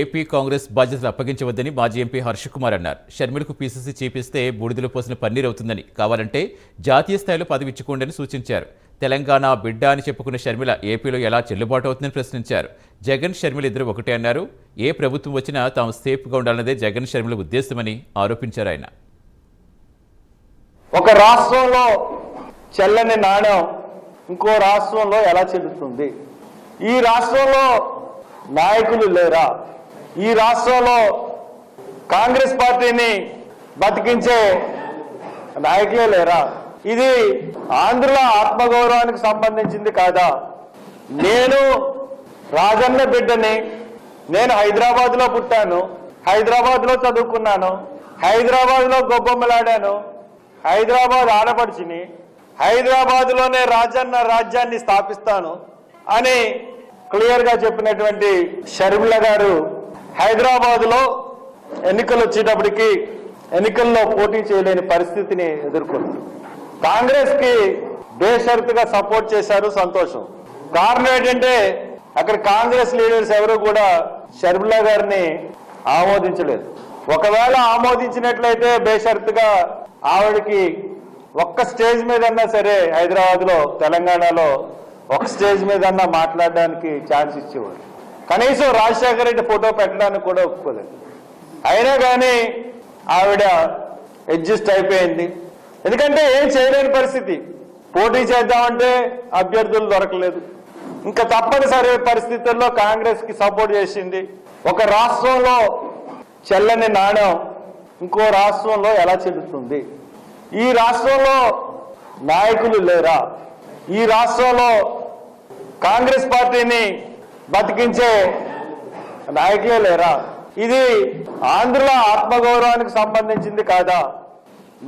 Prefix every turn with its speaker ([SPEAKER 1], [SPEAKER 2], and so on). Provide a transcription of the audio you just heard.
[SPEAKER 1] AP Congress బాధ్యతలు అప్పగించవద్దని మాజీ MP Harsha Kumar అన్నారు. షర్మిలకు పీసీసీ చేపిస్తే బూడిదలో పోసిన పన్నీర్ అవుతుందని కావాలంటే జాతీయ స్థాయిలో పదవి ఇచ్చుకోండి సూచించారు. తెలంగాణ బిడ్డ అని చెప్పుకున్న షర్మిల ఏపీలో ఎలా చెల్లుబాటు అవుతుందని ప్రశ్నించారు. జగన్ షర్మిల ఇద్దరు ఒకటే అన్నారు. ఏ ప్రభుత్వం వచ్చినా తాము సేఫ్గా ఉండాలన్నదే జగన్ షర్మిల ఉద్దేశమని ఆరోపించారు ఆయన.
[SPEAKER 2] ఒక రాష్ట్రంలో చెల్లని నాణ్యం ఇంకో రాష్ట్రంలో ఎలా చెల్లుతుంది? ఈ రాష్ట్రంలో నాయకులు లేరా? ఈ రాష్ట్రంలో కాంగ్రెస్ పార్టీని బతికించే నాయకులే లేరా? ఇది ఆంధ్రుల ఆత్మగౌరవానికి సంబంధించింది కాదా? నేను రాజన్న బిడ్డని నేను హైదరాబాద్లో పుట్టాను హైదరాబాద్లో చదువుకున్నాను హైదరాబాద్లో గొబ్బమ్మలాడాను హైదరాబాద్ ఆడపడిచిని హైదరాబాద్లోనే రాజన్న రాజ్యాన్ని స్థాపిస్తాను అని క్లియర్గా చెప్పినటువంటి షర్మిల గారు హైదరాబాద్లో ఎన్నికలు వచ్చేటప్పటికి ఎన్నికల్లో పోటీ చేయలేని పరిస్థితిని ఎదుర్కొంది. కాంగ్రెస్కి బేషరతుగా సపోర్ట్ చేశారు సంతోషం. కారణం ఏంటంటే అక్కడ కాంగ్రెస్ లీడర్స్ ఎవరు కూడా షర్మిలా గారిని ఆమోదించలేదు. ఒకవేళ ఆమోదించినట్లయితే బేషరతుగా ఆవిడకి ఒక్క స్టేజ్ మీదన్నా సరే హైదరాబాద్లో తెలంగాణలో ఒక స్టేజ్ మీదన్నా మాట్లాడడానికి ఛాన్స్ ఇచ్చేవారు కనీసం రాజశేఖర రెడ్డి ఫోటో పెట్టడానికి కూడా ఒప్పుకోలేదు. అయినా కానీ ఆవిడ అడ్జస్ట్ అయిపోయింది. ఎందుకంటే ఏం చేయలేని పరిస్థితి. పోటీ చేద్దామంటే అభ్యర్థులు దొరకలేదు. ఇంకా తప్పనిసరి పరిస్థితుల్లో కాంగ్రెస్కి సపోర్ట్ చేసింది. ఒక రాష్ట్రంలో చెల్లని నాణ్యం ఇంకో రాష్ట్రంలో ఎలా చెల్లుతుంది? ఈ రాష్ట్రంలో నాయకులు లేరా? ఈ రాష్ట్రంలో కాంగ్రెస్ పార్టీని బతికించే నాయకులే లేరా? ఇది ఆంధ్రుల ఆత్మగౌరవానికి సంబంధించింది కాదా?